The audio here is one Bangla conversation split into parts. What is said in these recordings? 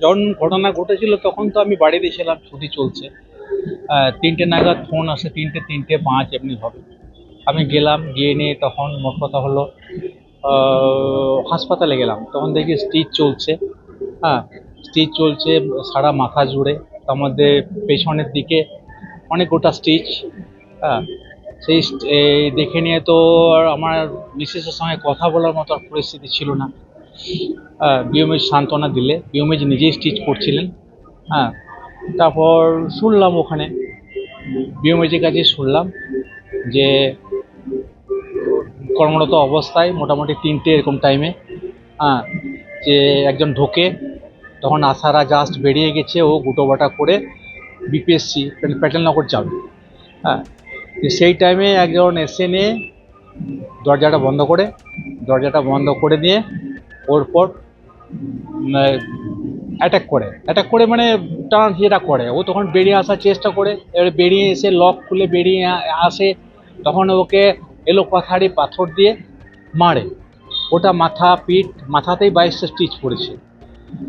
যখন ঘটনা ঘটেছিল, তখন তো আমি বাড়িতে ছিলাম ছুটি চলছে। তিনটে নাগাদ ফোন আসে, তিনটে তিনটে, পাঁচ, এমনি হবে আমি গেলাম, গিয়ে নিয়ে তখন মোট কথা হলো হাসপাতালে গেলাম। তখন দেখি স্টিচ চলছে। হ্যাঁ স্টিচ চলছে, সারা মাথা জুড়ে। তার মধ্যে পেছনের দিকে অনেক গোটা স্টিচ। হ্যাঁ সেই দেখে নিয়ে তো আর আমার মিসেসের সঙ্গে কথা বলার মতো পরিস্থিতি ছিল না। বিওমেজ সান্ত্বনা দিলে। বিওমেজ নিজেই স্টিচ করছিলেন হ্যাঁ তারপর শুনলাম ওখানে। বিওমেজের কাছে শুনলাম যে কর্মরত অবস্থায় মোটামুটি তিনটে এরকম টাইমে হ্যাঁ যে একজন ঢোকে, তখন আশারা জাস্ট বেরিয়ে গেছে, ও গুটোবাটা করে বিপিএসসি প্যাটেলনগর যাবে। হ্যাঁ সেই টাইমে একজন এসে নিয়ে দরজাটা বন্ধ করে, দরজাটা বন্ধ করে দিয়ে ওর পর অ্যাটাক করে। অ্যাটাক করে মানে টান যেটা করে। ও তখন বেরিয়ে আসার চেষ্টা করে। এবারে বেরিয়ে এসে লক খুলে বেরিয়ে আসে। তখন ওকে এলো পাথারি পাথর দিয়ে মারে। ওটা মাথা, পিঠ মাথাতেই বাইশটা স্টিচ পড়েছে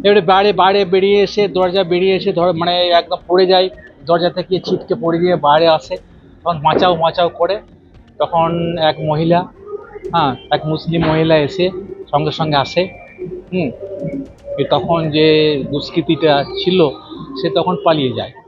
এবারে বাইরে বাইরে বেরিয়ে এসে, দরজা বেরিয়ে এসে ধর মানে একদম পড়ে যায়। দরজা থেকে ছিটকে পড়ে গিয়ে বাইরে আসে। তখন মাচাও মাচাও করে। তখন এক মহিলা হ্যাঁ এক মুসলিম মহিলা এসে সঙ্গে সঙ্গে আসে হুম তখন যে দুষ্কৃতিটা ছিল সে তখন পালিয়ে যায়।